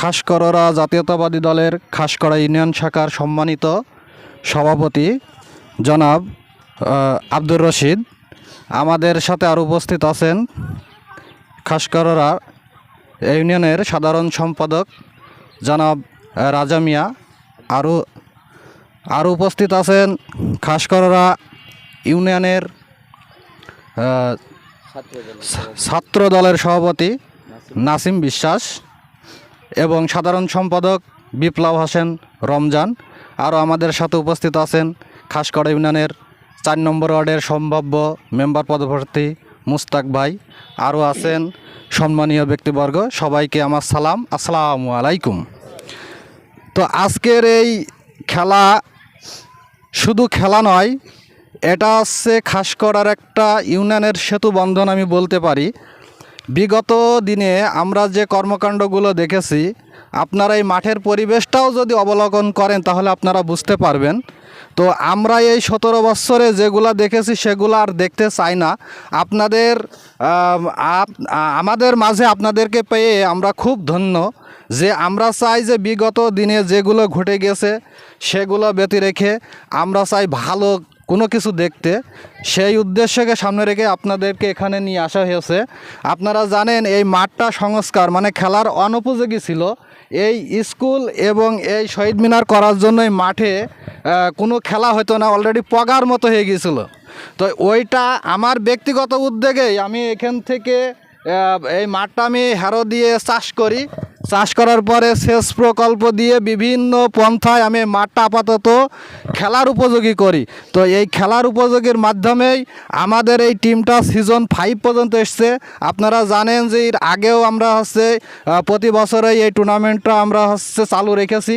খাসকররা জাতীয়তাবাদী দলের খাসকরা ইউনিয়ন শাখার সম্মানিত সভাপতি জনাব আব্দুর রশিদ। আমাদের সাথে আর উপস্থিত আছেন খাসকররা ইউনিয়নের সাধারণ সম্পাদক জনাব রাজা মিয়া। আরও আরও উপস্থিত আছেন খাসকররা ইউনিয়নের ছাত্র দলের সভাপতি নাসিম বিশ্বাস। এবং সাধারণ সম্পাদক বিপ্লব হোসেন রমজান, আরও আমাদের সাথে উপস্থিত আছেন খাসকড়া ইউনিয়নের চার নম্বর ওয়ার্ডের সম্ভাব্য মেম্বার পদপ্রার্থী মুস্তাক ভাই, আরও আছেন সম্মানীয় ব্যক্তিবর্গ, সবাইকে আমার সালাম, আসসালামু আলাইকুম। তো আজকের এই খেলা শুধু খেলা নয়, এটা হচ্ছে খাস করার একটা ইউনিয়নের সেতু বন্ধন আমি বলতে পারি। বিগত দিনে আমরা যে কর্মকাণ্ডগুলো দেখেছি, আপনারা এই মাঠের পরিবেশটাও যদি অবলোকন করেন, তাহলে আপনারা বুঝতে পারবেন। তো আমরা এই সতেরো বৎসরে যেগুলা দেখেছি, সেগুলো আর দেখতে চাই না। আপনাদের আমাদের মাঝে আপনাদেরকে পেয়ে আমরা খুব ধন্য যে আমরা চাই যে বিগত দিনে যেগুলো ঘটে গেছে, সেগুলো ব্যতি রেখে আমরা চাই ভালো কোনো কিছু দেখতে, সেই উদ্দেশ্যকে সামনে রেখে আপনাদেরকে এখানে নিয়ে আসা হয়েছে। আপনারা জানেন, এই মাঠটা সংস্কার মানে খেলার অনুপযোগী ছিল। এই স্কুল এবং এই শহীদ মিনার করার জন্য এই মাঠে কোনো খেলা হতো না, অলরেডি পগার মতো হয়ে গিয়েছিল। তো ওইটা আমার ব্যক্তিগত উদ্যোগেই আমি এখান থেকে এই মাঠটা আমি হ্যারো দিয়ে চাষ করি। চাষ করার পরে সেচ প্রকল্প দিয়ে বিভিন্ন পন্থায় আমি মাঠটা আপাতত খেলার উপযোগী করি। তো এই খেলার উপযোগীর মাধ্যমেই আমাদের এই টিমটা সিজন ফাইভ পর্যন্ত এসছে। আপনারা জানেন যে এর আগেও আমরা হচ্ছে প্রতি বছরে এই টুর্নামেন্টটা আমরা হচ্ছে চালু রেখেছি।